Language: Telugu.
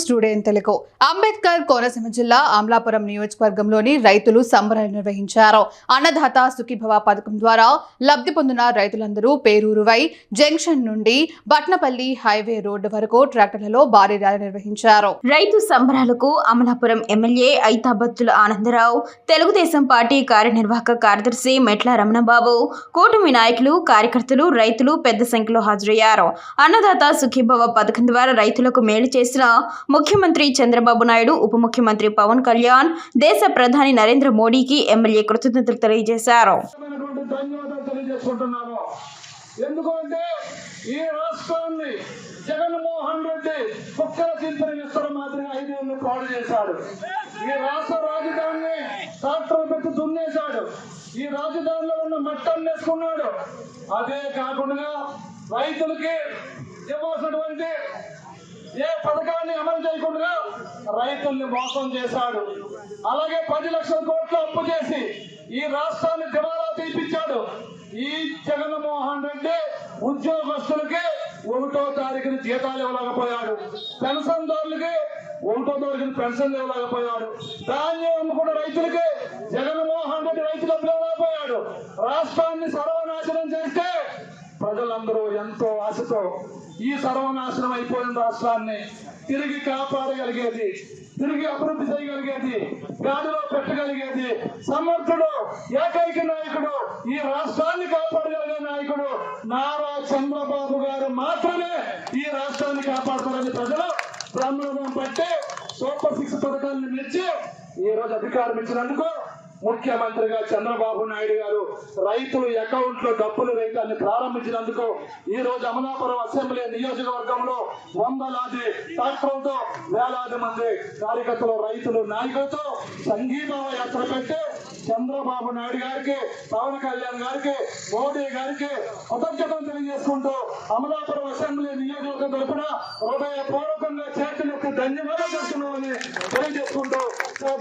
న్యూస్ టుడే తెలుగు అంబేద్కర్ కోనసీమ జిల్లా అమలాపురం నియోజకవర్గంలోని రైతులు సంబరాలు నిర్వహించారు. అన్నదాత సుఖీభవ పథకం ద్వారా లబ్ధి పొందిన రైతులందరూ పేరూరువై జంక్షన్ నుండి బట్నపల్లి హైవే రోడ్డు వరకు ట్రాక్టర్లలో భారీ ర్యాలీ నిర్వహించారు. రైతు సంబరాలకు అమలాపురం ఎమ్మెల్యే ఐతాబత్తుల ఆనందరావు తెలుగుదేశం పార్టీ కార్యనిర్వాహక కార్యదర్శి మెట్ల రమణబాబు కూటమి నాయకులు కార్యకర్తలు రైతులు పెద్ద సంఖ్యలో హాజరయ్యారు. అన్నదాత సుఖీభవ పథకం ద్వారా రైతులకు మేలు చేసిన ముఖ్యమంత్రి చంద్రబాబు నాయుడు ఉప ముఖ్యమంత్రి పవన్ కళ్యాణ్ దేశ ప్రధాని నరేంద్ర మోడీకి ఎమ్మెల్యే కృతజ్ఞతలు తెలియజేశారు. ఎందుకంటే ఈ రాష్ట్రాన్ని జగన్మోహన్ రెడ్డి కుక్కల చింతన విస్తరం మాదిరిగా ఐదేళ్ళు పాడు చేశాడు. ఈ రాష్ట్ర రాజధానిని ట్రాక్టర్ పెట్టి దున్నేశాడు. ఈ రాజధానిలో ఉన్న మట్టం వేసుకున్నాడు. అదే కాకుండా రైతులకి ఇవ్వాల్సినటువంటి ఏ పథకాన్ని అమలు చేయకుండా రైతుల్ని మోసం చేశాడు. అలాగే పది లక్షల కోట్లు అప్పు చేసి ఈ రాష్ట్రాన్ని దివాలా తీపించాడు ఈ జగన్మోహన్ రెడ్డి ఉద్యోగస్తులకి ఒకటో తారీఖున జీతాలు ఇవ్వలేకపోయాడు. పెన్షన్దారులకి ఒకటో తారీఖున పెన్షన్ ఇవ్వలేకపోయాడు. ధాన్యం అమ్ముకున్న రైతులకి జగన్మోహన్ రెడ్డి రైతులు ఇవ్వలేకపోయాడు. రాష్ట్రాన్ని సర్వనాశనం చేస్తే ప్రజలందరూ ఎంతో ఆశతో ఈ సర్వనాశనం అయిపోయిన రాష్ట్రాన్ని తిరిగి కాపాడగలిగేది తిరిగి అభివృద్ధి చేయగలిగేది గాడిలో పెట్టగలిగేది సమర్థుడు ఏకైక నాయకుడు ఈ రాష్ట్రాన్ని కాపాడగలిగే నాయకుడు నారా చంద్రబాబు గారు మాత్రమే ఈ రాష్ట్రాన్ని కాపాడతారని ప్రజలు బ్రహ్మరథం పట్టి సూపర్ సిక్స్ పథకాలను నిలిచి ఈ రోజు అధికారం ఇచ్చినందుకు ముఖ్యమంత్రిగా చంద్రబాబు నాయుడు గారు రైతులు అకౌంట్లో డబ్బులు వేయటాన్ని ప్రారంభించినందుకు ఈ రోజు అమలాపురం అసెంబ్లీ నియోజకవర్గంలో వందలాది ట్రాక్టర్లతో వేలాది మంది కార్యకర్తలు రైతులు నాయకులతో సంగీత యాత్ర పెట్టి చంద్రబాబు నాయుడు గారికి పవన్ కళ్యాణ్ గారికి మోడీ గారికి కృతజ్ఞతలు తెలియజేసుకుంటూ అమలాపురం అసెంబ్లీ నియోజకవర్గం హృదయ హృదయపూర్వకంగా చేతులెత్తి ధన్యవాదాలు చేస్తున్నామని తెలియజేసుకుంటూ సేవ